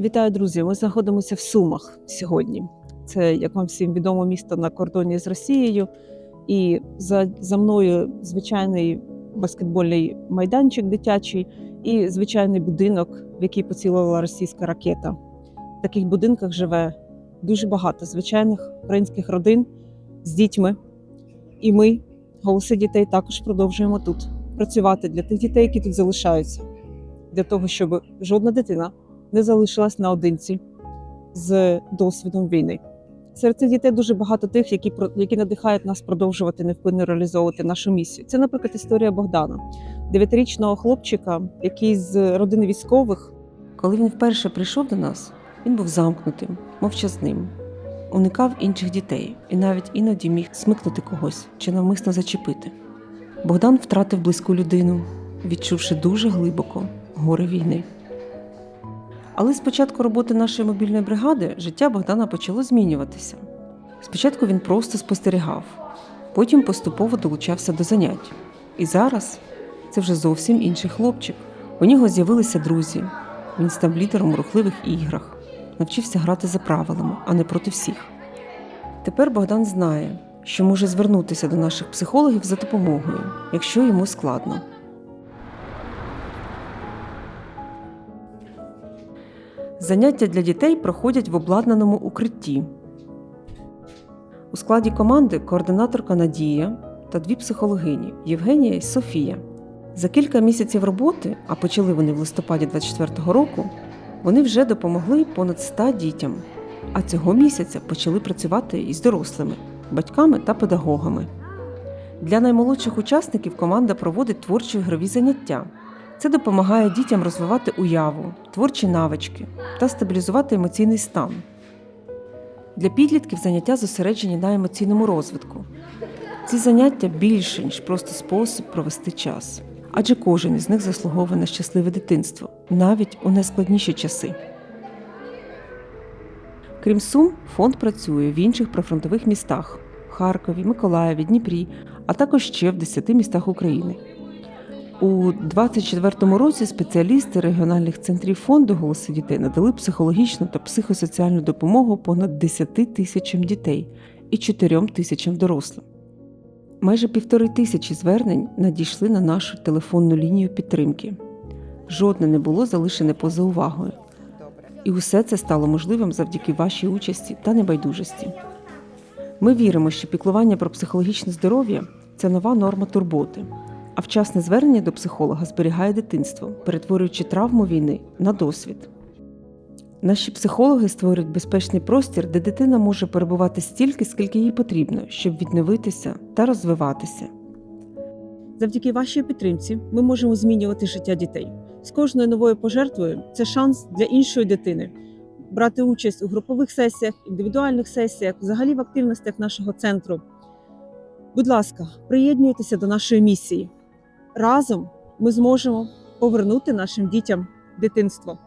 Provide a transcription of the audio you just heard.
Вітаю, друзі! Ми знаходимося в Сумах сьогодні. Це, як вам всім відомо, місто на кордоні з Росією. І за, за мною звичайний баскетбольний майданчик дитячий і звичайний будинок, в який поцілила російська ракета. В таких будинках живе дуже багато звичайних українських родин з дітьми. І ми, голоси дітей, також продовжуємо тут працювати для тих дітей, які тут залишаються, для того, щоб жодна дитина не залишилась наодинці з досвідом війни. Серед цих дітей дуже багато тих, які які надихають нас продовжувати невпинно реалізовувати нашу місію. Це, наприклад, історія Богдана, дев'ятирічного хлопчика, який з родини військових. Коли він вперше прийшов до нас, він був замкнутим, мовчазним, уникав інших дітей і навіть іноді міг смикнути когось чи навмисно зачепити. Богдан втратив близьку людину, відчувши дуже глибоко горе війни. Але з початку роботи нашої мобільної бригади життя Богдана почало змінюватися. Спочатку він просто спостерігав, потім поступово долучався до занять. І зараз це вже зовсім інший хлопчик. У нього з'явилися друзі. Він став лідером у рухливих іграх, навчився грати за правилами, а не проти всіх. Тепер Богдан знає, що може звернутися до наших психологів за допомогою, якщо йому складно. Заняття для дітей проходять в обладнаному укритті. У складі команди координаторка Надія та дві психологині Євгенія і Софія. За кілька місяців роботи, а почали вони в листопаді 24-го року, вони вже допомогли понад 100 дітям. А цього місяця почали працювати із дорослими, батьками та педагогами. Для наймолодших учасників команда проводить творчо ігрові заняття. Це допомагає дітям розвивати уяву, творчі навички та стабілізувати емоційний стан. Для підлітків заняття зосереджені на емоційному розвитку. Ці заняття більше, ніж просто спосіб провести час, адже кожен із них заслуговує на щасливе дитинство, навіть у найскладніші часи. Крім Сум, фонд працює в інших прифронтових містах Харкові, Миколаєві, Дніпрі, а також ще в 10 містах України. У 2024 році спеціалісти регіональних центрів фонду «Голоси дітей надали психологічну та психосоціальну допомогу понад 10 тисячам дітей і 4 тисячам дорослим. Майже півтори тисячі звернень надійшли на нашу телефонну лінію підтримки. Жодне не було залишене поза увагою. І усе це стало можливим завдяки вашій участі та небайдужості. Ми віримо, що піклування про психологічне здоров'я це нова норма турботи, а вчасне звернення до психолога зберігає дитинство, перетворюючи травму війни на досвід. Наші психологи створюють безпечний простір, де дитина може перебувати стільки, скільки їй потрібно, щоб відновитися та розвиватися. Завдяки вашій підтримці ми можемо змінювати життя дітей. З кожною новою пожертвою це шанс для іншої дитини брати участь у групових сесіях, індивідуальних сесіях, взагалі в активностях нашого центру. Будь ласка, приєднуйтеся до нашої місії. Разом ми зможемо повернути нашим дітям дитинство.